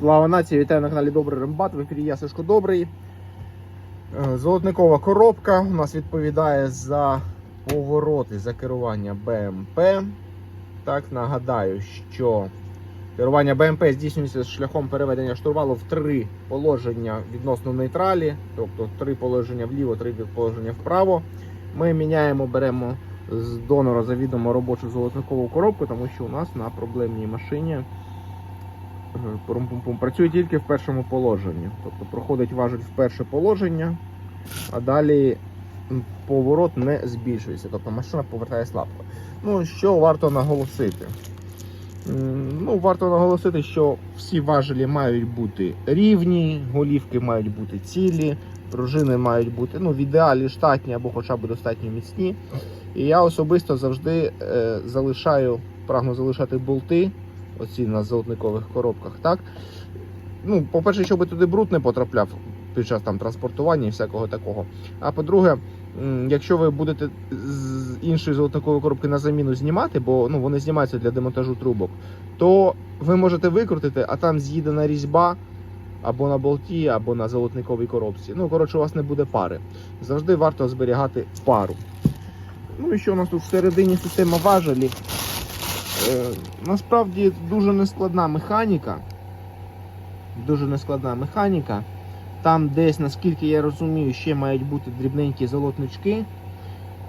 Слава нації, вітаю на каналі Добрий Рембат. В ефірі я Добрий. Е, Золотникова коробка у нас відповідає за повороти за керування БМП. Так, нагадаю, що керування БМП здійснюється шляхом переведення штурвалу в три положення відносно нейтралі, тобто три положення вліво, три положення вправо. Ми міняємо, беремо з донора завідомо робочу золотникову коробку, тому що у нас на проблемній машині е, пум-пум-пум, працює тільки в першому положенні. Тобто проходить важіль в перше положення, а далі поворот не збільшується. Тобто машина повертає слабко. Ну, що варто наголосити? Ну, варто наголосити, що всі важелі мають бути рівні, голівки мають бути цілі, пружини мають бути ну, в ідеалі штатні або хоча б достатньо міцні. І я особисто завжди е, залишаю, прагну залишати болти, оці на золотникових коробках. Так? Ну, по-перше, щоб туди бруд не потрапляв під час там транспортування і всякого такого. А по-друге, якщо ви будете з іншої золотникової коробки на заміну знімати, бо ну, вони знімаються для демонтажу трубок, то ви можете викрутити, а там з'їдена різьба або на болті, або на золотниковій коробці. Ну, коротше, у вас не буде пари. Завжди варто зберігати пару. Ну і що у нас тут всередині система важелів? Е, насправді дуже нескладна механіка. Дуже нескладна механіка. Там десь, наскільки я розумію, ще мають бути дрібненькі золотнички,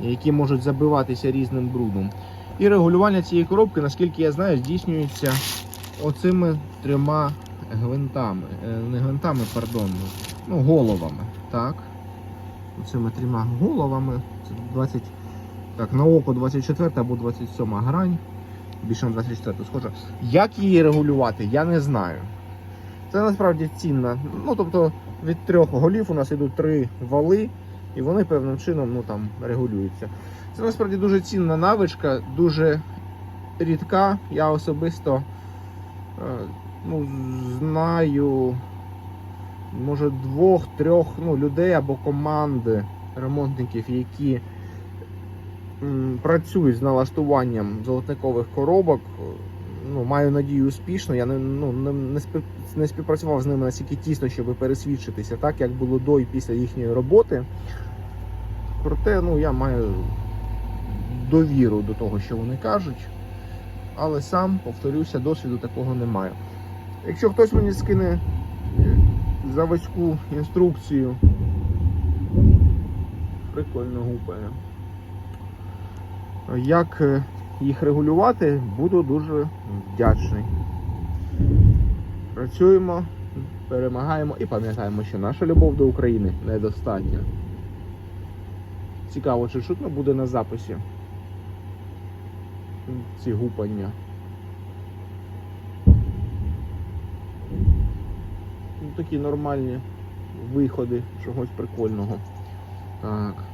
які можуть забиватися різним брудом. І регулювання цієї коробки, наскільки я знаю, здійснюється оцими трьома гвинтами. Е, Не гвинтами, пардон, ну, головами. Так. Оцими трьома головами. Це 20, так, на око 24 або 27 грань. Більше на 24 схоже. Як її регулювати, я не знаю. Це насправді цінно. Ну, тобто від трьох голів у нас йдуть три вали, і вони певним чином ну, там, регулюються. Це насправді дуже цінна навичка, дуже рідка. Я особисто е, ну, знаю, може, двох-трьох ну, людей або команди ремонтників, які м, працюють з налаштуванням золотникових коробок. Ну, маю надію успішно. Я не, ну, не, не, спів- не співпрацював з ними настільки тісно, щоб пересвідчитися, так як було до і після їхньої роботи. Проте ну, я маю довіру до того, що вони кажуть. Але сам, повторюся, досвіду такого не маю. Якщо хтось мені скине е, заводську інструкцію, прикольно гупає. Як е, їх регулювати, буду дуже вдячний. Працюємо, перемагаємо і пам'ятаємо, що наша любов до України недостатня. Цікаво, чи чутно буде на записі ці гупання. Ну, такі нормальні виходи чогось прикольного. Так.